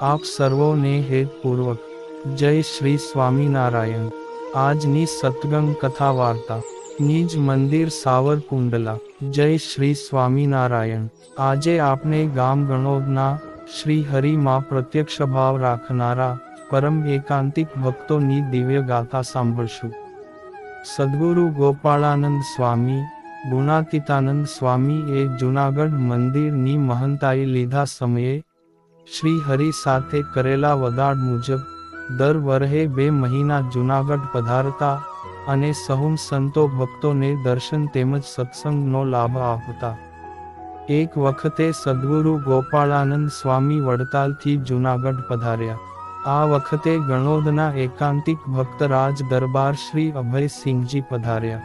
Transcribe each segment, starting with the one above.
આપ સર્વોને હેતપૂર્વક જય શ્રી સ્વામિનારાયણ. આજની સતગંગ કથા વાર્તા નિજ મંદિર સાવરકુંડલા. જય શ્રી સ્વામિનારાયણ. આજે આપણે ગામ ગણોદના શ્રી હરિમાં પ્રત્યક્ષ ભાવ રાખનારા પરમ એકાંતિક ભક્તોની દિવ્ય ગાથા સાંભળશું. સદગુરુ ગોપાળાનંદ સ્વામી, ગુણાતીતાનંદ સ્વામી એ જૂનાગઢ મંદિરની મહંતાઈ લીધા સમયે શ્રી હરિ સાથે કરેલા વગાડ મુજબ, દર વરહે બે મહિના જૂનાગઢ પધારતા અને સહુમ સંતો ભક્તોને દર્શન તેમજ સત્સંગનો લાભ આપતા. એક વખતે સદગુરુ ગોપાળાનંદ સ્વામી વડતાલથી જૂનાગઢ પધાર્યા. આ વખતે ગણોદના એકાંતિક ભક્ત રાજ દરબાર શ્રી અભયસિંહજી પધાર્યા.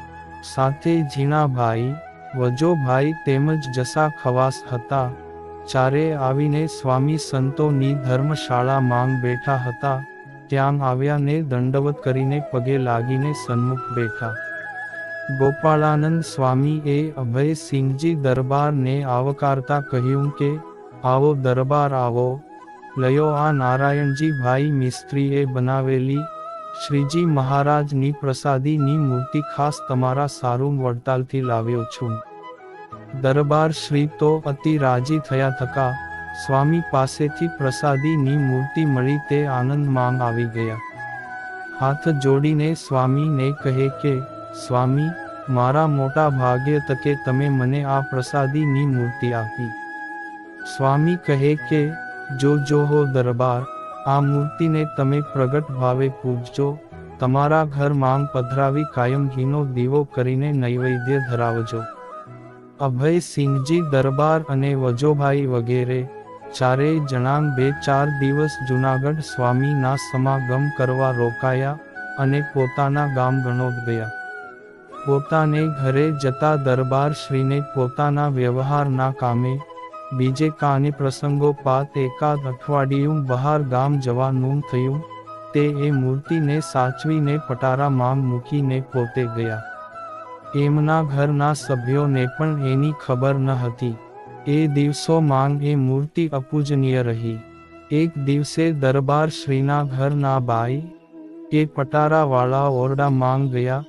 સાથે ઝીણાભાઈ, વજોભાઈ તેમજ જસા ખવાસ હતા. ચારે આવીને સ્વામી સંતોની ધર્મશાળા માંગ બેઠા હતા, ત્યાં આવ્યા ને દંડવત કરીને પગે લાગીને સન્મુખ બેઠા. ગોપાળાનંદ સ્વામી એ અભયસિંહજી દરબારને આવકારતા કહ્યું કે, આવો દરબાર આવો. લયો આ નારાયણજી ભાઈ મિસ્ત્રીએ બનાવેલી શ્રીજી મહારાજની પ્રસાદીની મૂર્તિ ખાસ તમારા સારું વડતાલથી લાવ્યો છું. દરબાર શ્રી તો અતિ રાજી થયા થકા. સ્વામી પાસેથી પ્રસાદીની મૂર્તિ મળી તે આનંદમાં આવી ગયા. હાથ જોડીને સ્વામીને કહે કે, સ્વામી, મારા મોટા ભાગ્ય તકે તમે મને આ પ્રસાદીની મૂર્તિ આપી. સ્વામી કહે કે, જો જો, હો દરબાર, આ મૂર્તિને તમે પ્રગટ ભાવે પૂજજો. તમારા ઘર માંગ પધરાવી કાયમ ઘીનો દીવો કરીને નૈવેદ્ય ધરાવજો. અભયસિંહજી દરબાર અને વજોભાઈ વગેરે ચારેય જણાંગ બે ચાર દિવસ જૂનાગઢ સ્વામીના સમાગમ કરવા રોકાયા અને પોતાના ગામ ગણોદ ગયા પોતાને ઘરે જતા દરબાર શ્રીને પોતાના વ્યવહારના કામે બીજે કાને પ્રસંગોપાત એકાદ અઠવાડિયું બહાર ગામ જવાનું થયું, તે એ મૂર્તિને સાચવીને પટારામાં મૂકીને પોતે ગયા. એમના ઘરના સભ્યોને પણ એની ખબર ન હતી. એ દિવસો માંગ એ મૂર્તિ અપૂજનીય રહી. એક દિવસે દરબાર શ્રીના ઘરના બાઈ, એ પટારાવાળા ઓરડા માંગ ગયા.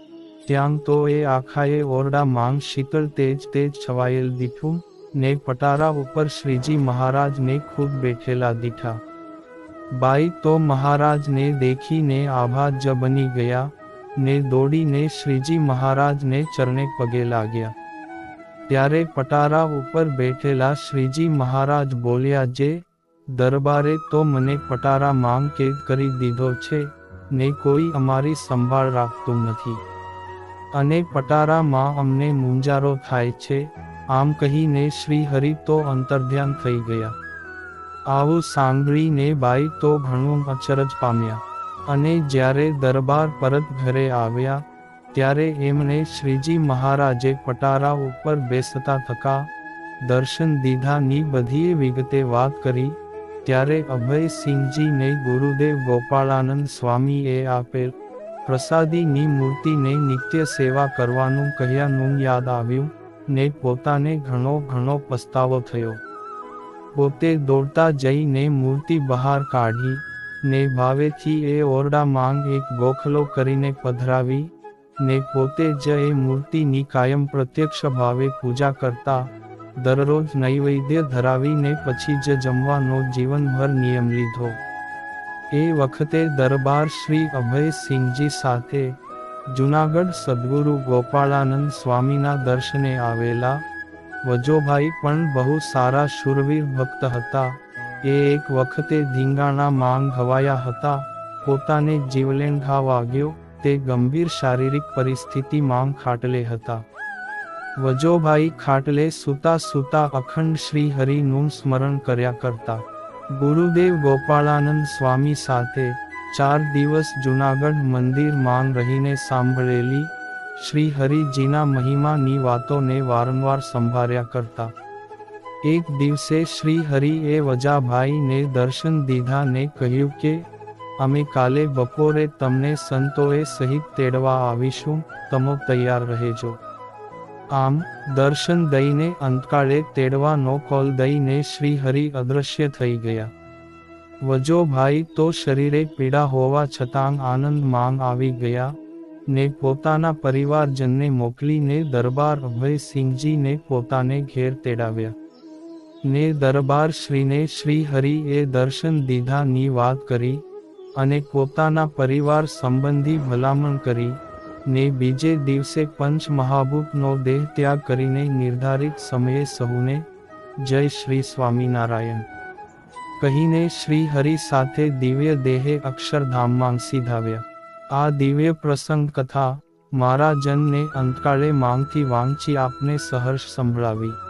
ત્યાં તો એ આખાએ ઓરડા માંગ શીતળ તેજ તેજ છવાયેલ દીઠું, ને પટારા ઉપર શ્રીજી મહારાજને ખુદ બેઠેલા દીઠા. બાઈ તો મહારાજને દેખીને આભા જ બની ગયા. ને દોડીને શ્રીજી મહારાજને ચરણે પગે લાગ્યા. ત્યારે પટારા ઉપર બેઠેલા શ્રીજી મહારાજ બોલ્યા, જે દરબારે તો મને પટારા માંગ કેદ કરી દીધો છે, ને કોઈ અમારી સંભાળ રાખતું નથી. અને પટારામાં અમને મુંજારો થાય છે, આમ કહીને શ્રી હરિ તો અંતર્ધ્યાન થઈ ગયા. આવું સાંભળીને બાઈ તો ઘણું અચરજ પામ્યા. અને જ્યારે દરબાર પરત ઘરે આવ્યા, ત્યારે એમણે શ્રીજી મહારાજે પટારા ઉપર બેસતા થકા, દર્શન દીધાની બધી વિગતે વાત કરી, ત્યારે અભયસિંહજીને ગુરુદેવ ગોપાળાનંદ સ્વામીએ આપેલ પ્રસાદીની મૂર્તિને નિત્ય સેવા કરવાનું કહ્યાનું યાદ આવ્યું, ને પોતાને ઘણો ઘણો પસ્તાવો થયો. પોતે દોડતા જઈને મૂર્તિ બહાર કાઢી ને ભાવેથી એ ઓરડા માંગ એક ગોખલો કરીને પધરાવી, ને પોતે જ એ મૂર્તિની કાયમ પ્રત્યક્ષ ભાવે પૂજા કરતા, દરરોજ નૈવેદ્ય ધરાવીને પછી જ જમવાનો જીવનભર નિયમ લીધો. એ વખતે દરબાર શ્રી અભયસિંહજી સાથે, જુનાગઢ સદગુરુ ગોપાળાનંદ સ્વામીના દર્શને આવેલા, વજોભાઈ પણ બહુ સારા શુરવીર ભક્ત હતા. એ એક વખતે ધીંગાણા માંગ હવાયા હતા, પોતાને જીવલેણ વાગ્યો તે ગંભીર શારીરિક પરિસ્થિતિ માંગ ખાટલે હતા. વજોભાઈ ખાટલે સુતા સુતા અખંડ શ્રી હરિનું સ્મરણ કર્યા કરતા. ગુરુદેવ ગોપાળાનંદ સ્વામી સાથે ચાર દિવસ જુનાગઢ મંદિર માંગ રહીને સાંભળેલી શ્રી હરિજીના મહિમાની વાતોને વારંવાર સંભાળ્યા કરતા. એક દિવસે શ્રી હરિએ વજાભાઈને દર્શન દીધા ને કહ્યું કે, અમે કાલે બપોરે તમને સંતોએ સહિત તેડવા આવીશું, તમો તૈયાર રહેજો. આમ, દર્શન દઈને અંતકાળે તેડવાનો કોલ દઈને શ્રી હરિ અદૃશ્ય થઈ ગયા. વજોભાઈ તો શરીરે પીડા હોવા છતાં આનંદ માંગ આવી ગયા ને પોતાના પરિવારજનને મોકલીને દરબાર અભયસિંહજીને પોતાને ઘેર તેડાવ્યા. ને દરબાર શ્રીને શ્રી હરિએ દર્શન દીધાની વાત કરી અને પોતાના પરિવાર સંબંધી ભલામણ કરી ને બીજે દિવસે પંચ મહાભૂતનો દેહ ત્યાગ કરીને નિર્ધારિત સમયે સહુને જય શ્રી સ્વામિનારાયણ. કહીને શ્રી હરિ સાથે દિવ્ય દેહે અક્ષરધામમાં સીધાવ્યા. આ દિવ્ય પ્રસંગ કથા મારા જનને અંતકાળે માંગથી વાંચી આપને સહર્ષ સંભળાવી.